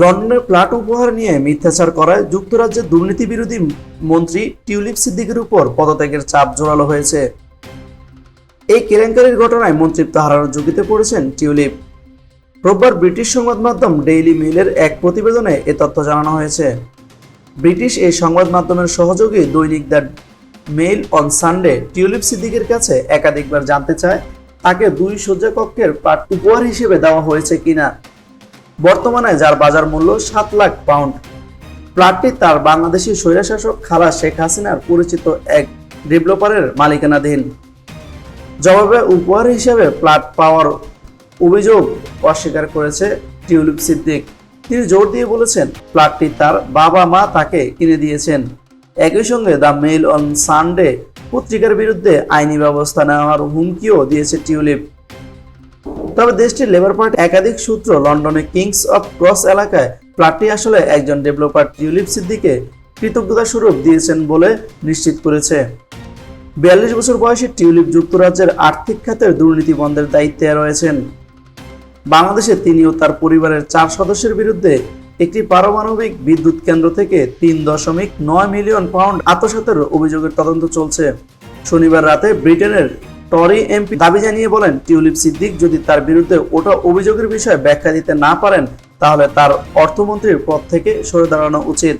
লন্ডনের প্লাট উপহার নিয়ে মিথ্যাচার করায় যুক্তরাজ্যের দুর্নীতি বিরোধী মন্ত্রী টিউলিপ সিদ্দিকের উপর পদত্যাগের চাপ জোরালো হয়েছে। এই কেলেঙ্কারির ঘটনায় মন্ত্রিত্ব হারানোর ঝুঁকিতে পড়েছেন টিউলিপ। রোববার ব্রিটিশ সংবাদ মাধ্যম ডেইলি মেইলের এক প্রতিবেদনে এ তথ্য জানানো হয়েছে। ব্রিটিশ এই সংবাদ মাধ্যমের সহযোগী দৈনিক the Mail on Sunday Tulip সিদ্দিকের কাছে একাধিকবার জানতে চায়, তাকে দুই শয্যা কক্ষের উপহার হিসেবে দেওয়া হয়েছে কিনা। বর্তমানে যার বাজার মূল্য সাত লাখ পাউন্ড। প্লাটটি তার বাংলাদেশি স্বৈরশাসক খালা শেখ হাসিনার পরিচিত এক ডেভেলপারের মালিকানাধীন। জবাবে উপহার হিসেবে প্লাট পাওয়ার অভিযোগ অস্বীকার করেছে টিউলিপ সিদ্দিক। তিনি জোর দিয়ে বলেছেন প্লাটটি তার বাবা মা তাকে কিনে দিয়েছেন। একই সঙ্গে দ্য মেইল অন সানডে পত্রিকার বিরুদ্ধে আইনি ব্যবস্থা নেওয়ার হুমকিও দিয়েছে টিউলিপ। তবে দেশটির লেবার পার্টি একাধিক সূত্র লন্ডনে কিংস অফ ক্রস এলাকায় প্লাটটি আসলে একজন ডেভেলপার টিউলিপ সিদ্দিকে কৃতজ্ঞতা স্বরূপ দিয়েছেন বলে নিশ্চিত করেছে। বিয়াল্লিশ বছর বয়সী টিউলিপ যুক্তরাজ্যের আর্থিক খাতের দুর্নীতি বন্ধের দায়িত্বে রয়েছেন। বাংলাদেশে তিনি ও তার পরিবারের চার সদস্যের বিরুদ্ধে একটি পারমাণবিক বিদ্যুৎ কেন্দ্র থেকে তিন দশমিক নয় মিলিয়ন পাউন্ড আত্মসাতের অভিযোগের তদন্ত চলছে। শনিবার রাতে ব্রিটেনের টরি এমপি দাবি জানিয়ে বলেন, টিউলিপ সিদ্দিক যদি তার বিরুদ্ধে ওটা অভিযোগের বিষয়ে ব্যাখ্যা দিতে না পারেন, তাহলে তার অর্থমন্ত্রীর পদ থেকে সরে দাঁড়ানো উচিত।